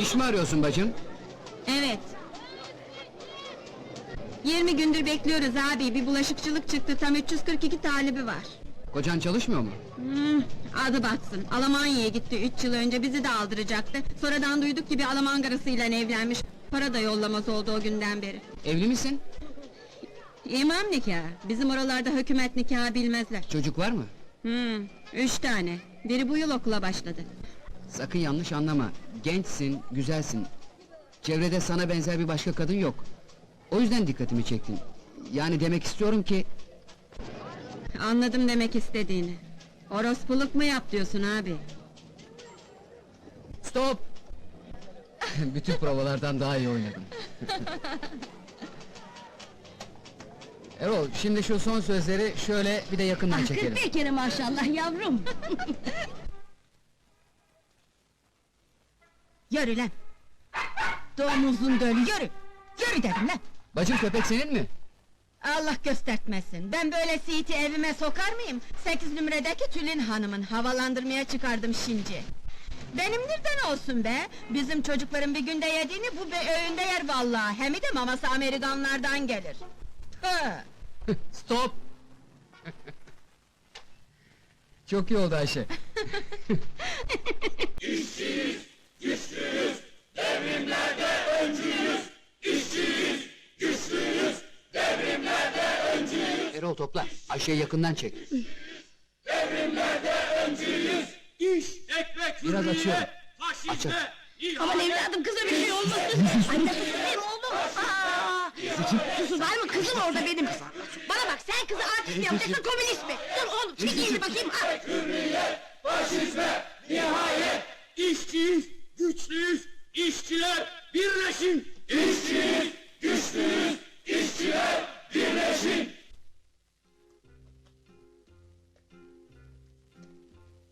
İş mi arıyorsun bacım? Evet. 20 gündür bekliyoruz abi. Bir bulaşıkçılık çıktı. Tam 342 talibi var. Kocan çalışmıyor mu? Hmm, adı batsın. Almanya'ya gitti 3 yıl önce. Bizi de aldıracaktı. Sonradan duyduk ki bir Alman karısıyla evlenmiş. Para da yollamaz oldu o günden beri. Evli misin? İmam nikahı. Bizim oralarda hükümet nikahı bilmezler. Çocuk var mı? Hmm, üç tane. Biri bu yıl okula başladı. Sakın yanlış anlama. Gençsin, güzelsin. Çevrede sana benzer bir başka kadın yok. O yüzden dikkatimi çektin. Yani demek istiyorum ki... Anladım demek istediğini. Orospuluk mu yap diyorsun abi? Stop! Bütün provalardan daha iyi oynadım. Erol, şimdi şu son sözleri şöyle bir de yakından çekelim. Kere maşallah yavrum. Yürü lan! Domuzun dölü yürü! Yürü dedim lan! Bacım köpek senin mi? Allah göstertmesin. Ben böyle siiti evime sokar mıyım? Sekiz numaradaki Tülin hanımın havalandırmaya çıkardım şimdi. Benimdirden olsun be. Bizim çocukların bir günde yediğini bu bir öğünde yer vallahi. Hem de maması Amerikanlardan gelir. Hı. Stop! Çok iyi oldu Ayşe. Erol topla, Ayşe'yi yakından çek. İş, ekmek, Biraz hürriyet, açıyorum. faşizme, Aç, aç. ihanet, Aman evladım kıza bir şey olmasın. Anne susayım oğlum. Aa, Susun var mı kızım orada benim. Bana bak sen kızı artist mi yapacaksın komünist mi? Dur oğlum çek elini bakayım. Ha. işçiyiz, güçlüyüz, işçiler birleşin! İşçiyiz, güçlüyüz, işçiler birleşin!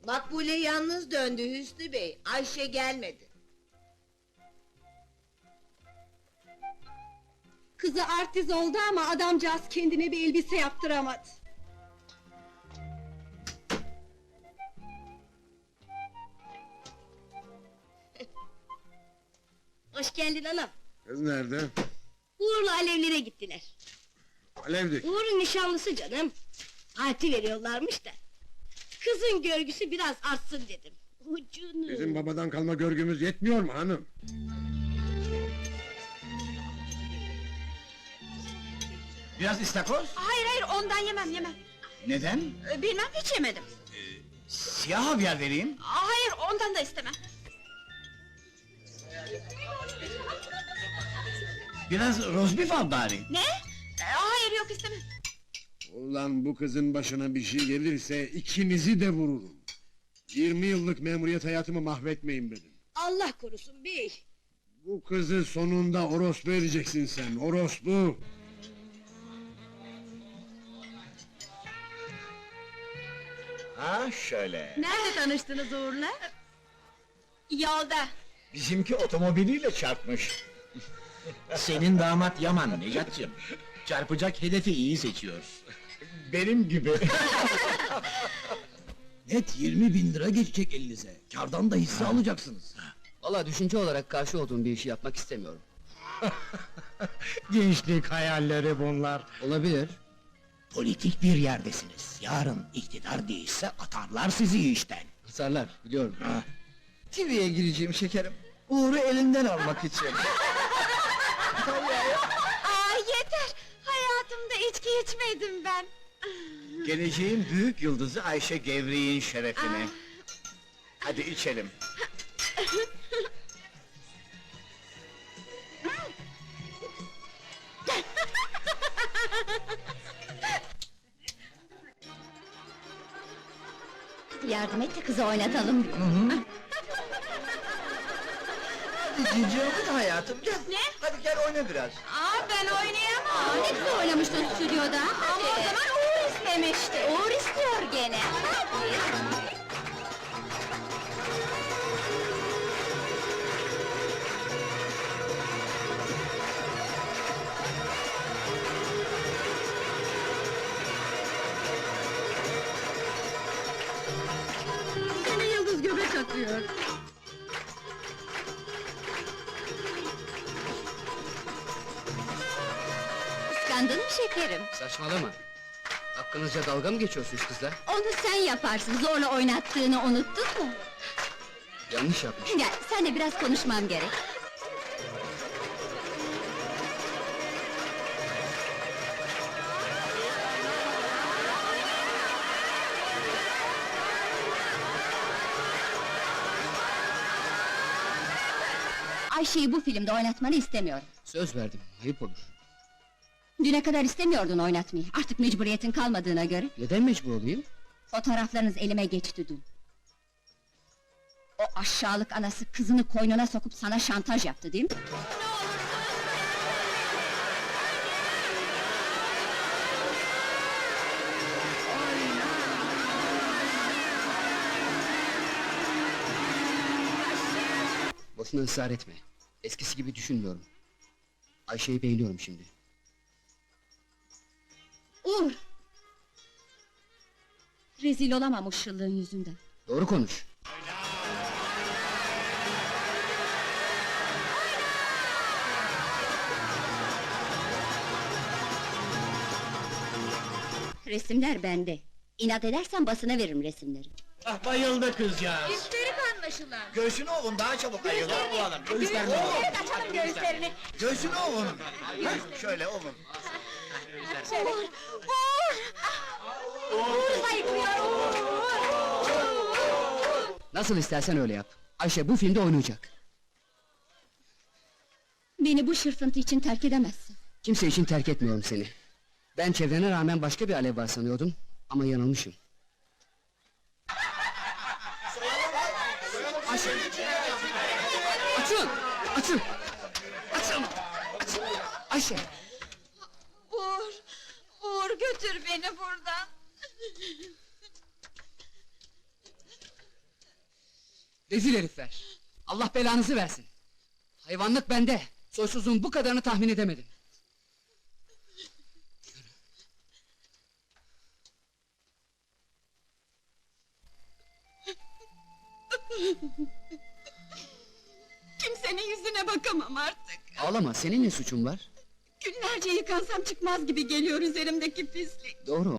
Makbule yalnız döndü Hüsnü Bey. Ayşe gelmedi. Kızı artist oldu ama adamcağız kendine bir elbise yaptıramadı. Hoş geldin anam. Kız nerede? Uğur'la alevlere gittiler. Alevdik. Uğur'un nişanlısı canım. Parti veriyorlarmış da. Kızın görgüsü biraz artsın dedim. Ucunu. Bizim babadan kalma görgümüz yetmiyor mu hanım? Biraz istakoz? Hayır hayır ondan yemem yemem. Neden? Ee, Bilmem hiç yemedim. Siyah havyar vereyim. Hayır ondan da istemem. Biraz rozbif al bari. Ne? Ee, Hayır yok istemem. Ulan bu kızın başına bir şey gelirse ikinizi de vururum. 20 yıllık memuriyet hayatımı mahvetmeyin benim. Allah korusun bey. Bu kızı sonunda orospu vereceksin sen, orospu! Ha şöyle. Nerede tanıştınız Uğur'la? Yolda. Bizimki otomobiliyle çarpmış. Senin damat Yaman Necat'cığım. Çarpacak hedefi iyi seçiyor. Benim gibi. Net 20 bin lira geçecek elinize. Kardan da hisse alacaksınız. Valla düşünce olarak karşı olduğum bir işi yapmak istemiyorum. Gençlik hayalleri bunlar. Olabilir. Politik bir yerdesiniz. Yarın iktidar değişse atarlar sizi işten. Hasarlar, biliyorum. TV'ye gireceğim şekerim. Uğur'u elinden almak için. Aa yeter. Hayatımda içki içmedim ben. Geleceğin büyük yıldızı Ayşe Gevri'nin şerefine. Hadi içelim. Yardım et de kızı oynatalım. Cici olun hayatım gel. Ne? Hadi gel oyna biraz. Aa ben oynayamam. Ne güzel oynamıştın stüdyoda. Ama o zaman Uğur istemişti. Uğur istiyor gene. Seni yıldız göbek atıyor. Uyandın mı şekerim? Saçmalama. Hakkınızca dalga mı geçiyorsunuz kızlar? Onu sen yaparsın, zorla oynattığını unuttun mu? Yanlış yapmış. Gel, seninle biraz konuşmam gerek. Ayşe'yi bu filmde oynatmanı istemiyorum. Söz verdim, ayıp olur. Düne kadar istemiyordun oynatmayı, artık mecburiyetin kalmadığına göre. Neden mecbur olayım? Fotoğraflarınız elime geçti dün. O aşağılık anası kızını koynuna sokup sana şantaj yaptı değil mi? Boşuna ısrar etme. Eskisi gibi düşünmüyorum. Ayşe'yi beğeniyorum şimdi. Uğur! Rezil olamam o şıllığın yüzünden. Doğru konuş. Resimler bende. İnat edersen basına veririm resimleri. Ah bayıldı kızcağız. İsterik anlaşılan. Göğsünü ovun daha çabuk ayılır bu adam. Göğüslerini ovun. açalım göğüslerini. Göğsünü ovun. Hah, Şöyle ovun. Uğur! Uğur! Uğur zayıflıyor! Nasıl istersen öyle yap. Ayşe bu filmde oynayacak. Beni bu şırfıntı için terk edemezsin. Kimse için terk etmiyorum seni. Ben çevrene rağmen başka bir alev var sanıyordum. Ama yanılmışım. Ayşe! Açın! Açın! Açın! Açın! Ayşe! Götür beni buradan. Rezil herifler! Allah belanızı versin! Hayvanlık bende! Soysuzluğun bu kadarını tahmin edemedim. Kimsenin yüzüne bakamam artık. Ağlama, senin ne suçun var? Günlerce yıkansam çıkmaz gibi geliyor üzerimdeki pislik. Doğru,